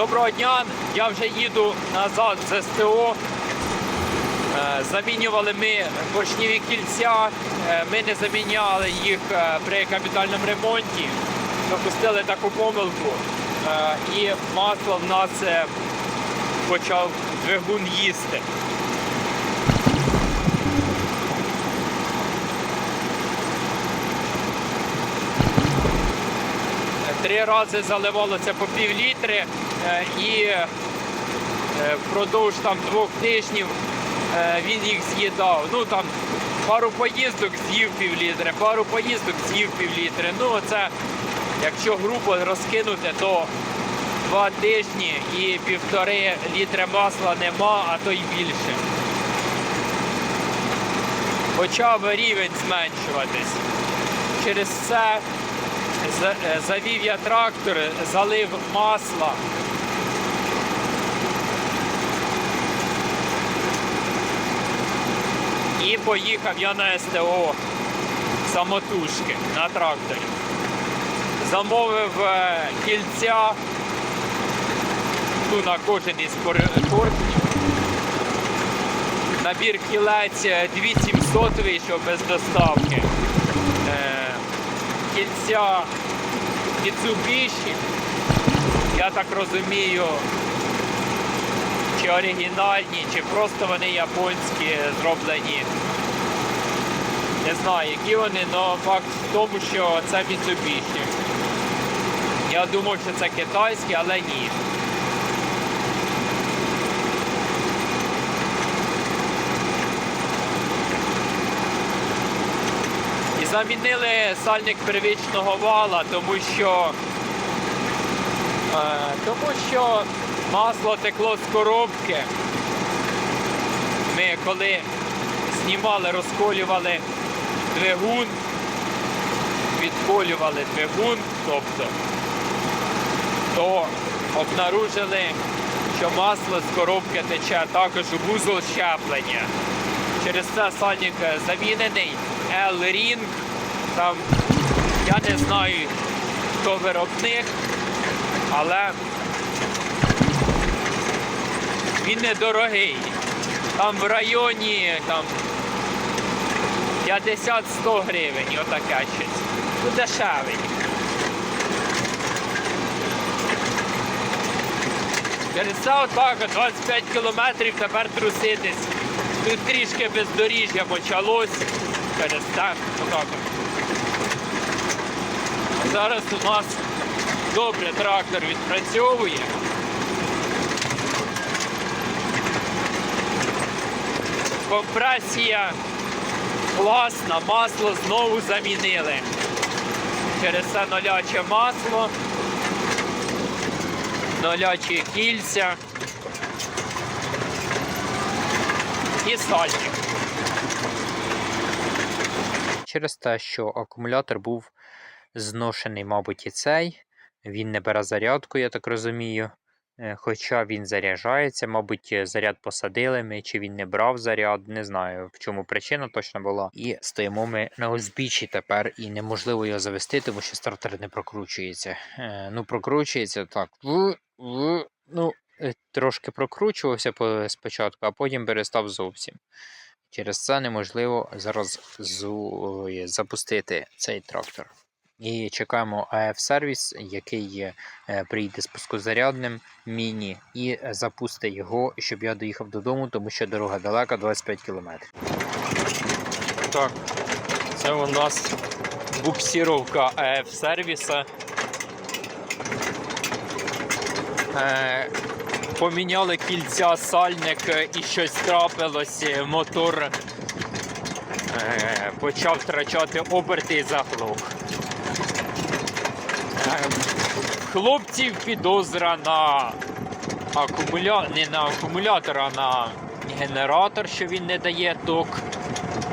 Доброго дня, я вже їду назад з СТО. Е, Замінювали ми поршніві кільця, Е, ми не заміняли їх е, при капітальному ремонті. Допустили таку помилку. І масло в нас почав двигун їсти. Три рази заливалося по пів літри е, і е, впродовж там двох тижнів е, він їх з'їдав. Ну там пару поїздок з'їв пів літри, пару поїздок з'їв пів літри. Ну це якщо грубо розкинути, то два тижні і півтори літри масла нема, а то й більше. Почав рівень зменшуватись. Через це завів я трактор, залив масла. І поїхав я на СТО самотужки на тракторі. Замовив е, кільця ну, на кожен із пор- Набір кілець е, 2700 вийшов без доставки. Кільця Mitsubishi, я так розумію, чи оригінальні, чи просто вони японські зроблені. Не знаю, які вони, але факт в тому, що це Mitsubishi. Я думав, що це китайські, але ні. Замінили сальник первічного вала, тому що, е, тому що масло текло з коробки. Ми коли знімали, розколювали двигун, відколювали двигун, тобто, то обнаружили, що масло з коробки тече також у вузол щеплення. Через це сальник е, замінений L-Ring. Там я не знаю, хто виробник, але він недорогий. Там в районі там 50-100 гривень, отаке щось. Ну, дешевий. Це отак, 25 кілометрів тепер труситись. Тут трішки бездоріжжя почалось. Через отак. Зараз у нас добре трактор відпрацьовує. Компресія класна, масло знову замінили. Через це ноляче масло, нолячі кільця і сальник. Через те, що акумулятор був зношений, мабуть, і цей. Він не бере зарядку, я так розумію. Е, Хоча він заряджається, мабуть, е, заряд посадили ми, чи він не брав заряд, не знаю, в чому причина точно була. І стоїмо ми на узбіччі тепер, і неможливо його завести, тому що стартер не прокручується. Е, ну, прокручується так. Ну, трошки прокручувався спочатку, а потім перестав зовсім. Через це неможливо зараз запустити цей трактор. І чекаємо АФ-сервіс, який е, прийде з пускозарядним міні і е, запустить його, щоб я доїхав додому, тому що дорога далека 25 км. Так, це у нас буксировка АФ сервіса. Е, поміняли кільця, сальник е, і щось трапилось. е, Мотор е, почав втрачати оберти і заглох. Е, хлопців підозра на акумуля... не на акумулятор, а на генератор, що він не дає ток.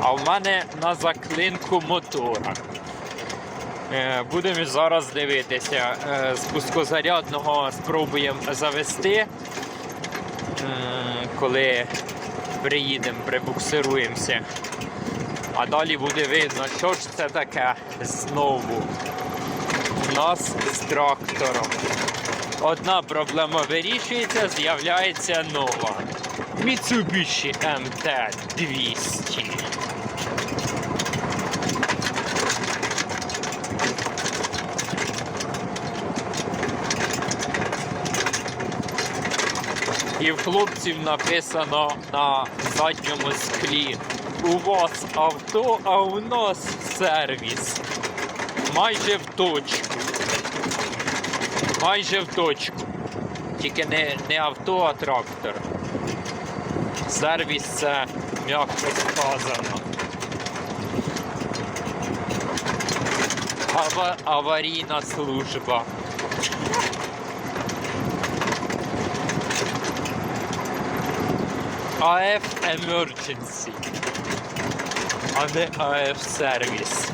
А в мене на заклинку мотора. Е, Будемо зараз дивитися. Е, З пускозарядного спробуємо завести. Коли приїдемо, прибуксируємося. А далі буде видно, що ж це таке знову у нас з трактором. Одна проблема вирішується, з'являється нова. Mitsubishi MT-200. І в хлопців написано на задньому склі. У вас авто, а у нас сервіс. Майже в точку. Майже в точку. Тільки не, не авто, а трактор. Сервіс це м'яко сказано. Ава, аварійна служба. АФ Emergency, а не АФ Сервіс.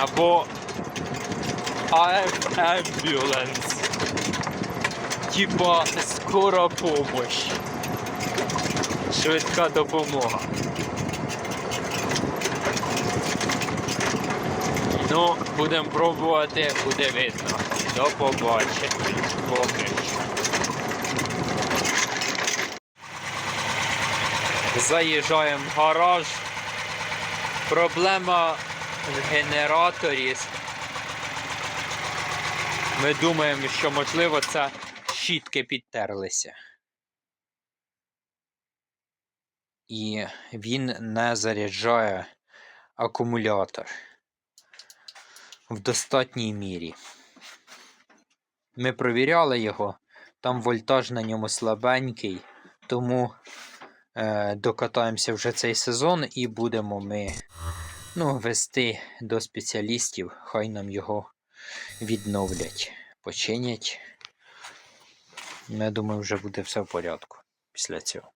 Або АФ Ambulance. Типа скора помощь. Швидка допомога. Ну, будемо пробувати, буде видно. До побачення. Поки що. Заїжджаємо в гараж. Проблема в генераторі. Ми думаємо, що можливо це щітки підтерлися. І він не заряджає акумулятор в достатній мірі. Ми провіряли його, там вольтаж на ньому слабенький, тому е, докатаємося вже цей сезон і будемо ми ну, вести до спеціалістів, хай нам його відновлять, починять. Я думаю, вже буде все в порядку після цього.